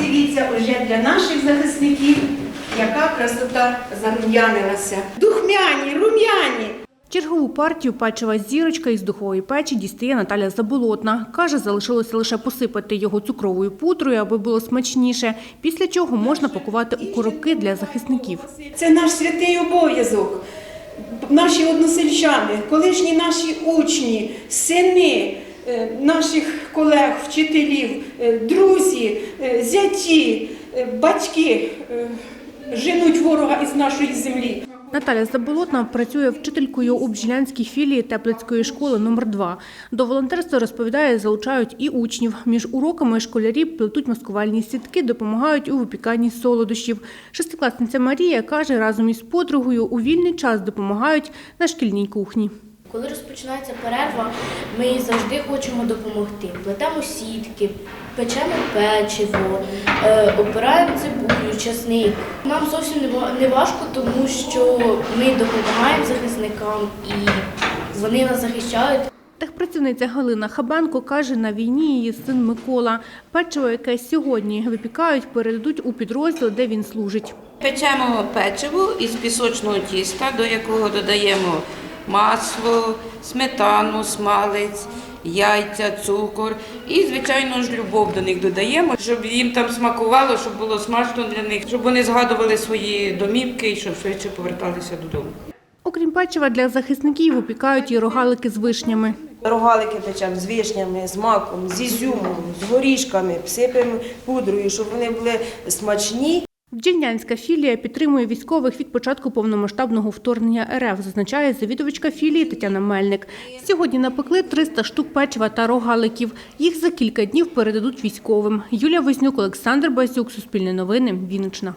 дивіться, уже для наших захисників, яка красота зарум'янилася. Духмяні, рум'яні. Чергову партію печива зірочка із духової печі дістає Наталя Заболотна. Каже, залишилося лише посипати його цукровою пудрою, аби було смачніше, після чого можна пакувати у коробки для захисників. Це наш святий обов'язок. Наші односельчани, колишні наші учні, сини наших колег, вчителів, е, друзі, е, зяті, е, батьки е, женуть ворога із нашої землі. Наталя Заболотна працює вчителькою у Бжілянській філії Теплицької школи номер 2 До волонтерства, розповідає, залучають і учнів. Між уроками школярі плетуть маскувальні сітки, допомагають у випіканні солодощів. Шестикласниця Марія каже, разом із подругою у вільний час допомагають на шкільній кухні. Коли розпочинається перерва, ми завжди хочемо допомогти. Плетемо сітки, печемо печиво, е, опираємо цибулю, часник. Нам зовсім не не важко, тому що ми допомагаємо захисникам і вони нас захищають. Техпрацівниця Галина Хабенко каже, на війні її син Микола. Печиво, яке сьогодні випікають, передадуть у підрозділ, де він служить. Печемо печиво із пісочного тіста, до якого додаємо масло, сметану, смалець, яйця, цукор і, звичайно ж, любов до них додаємо, щоб їм там смакувало, щоб було смачно для них, щоб вони згадували свої домівки і щоб швидше поверталися додому. Окрім печива, для захисників випікають і рогалики з вишнями. Рогалики печемо з вишнями, з маком, з ізюмом, з горішками, сипемо пудрою, щоб вони були смачні. Бджільнянська філія підтримує військових від початку повномасштабного вторгнення РФ, зазначає завідувачка філії Тетяна Мельник. Сьогодні напекли 300 штук печива та рогаликів. Їх за кілька днів передадуть військовим. Юлія Вознюк, Олександр Базюк, Суспільне новини, Вінниччина.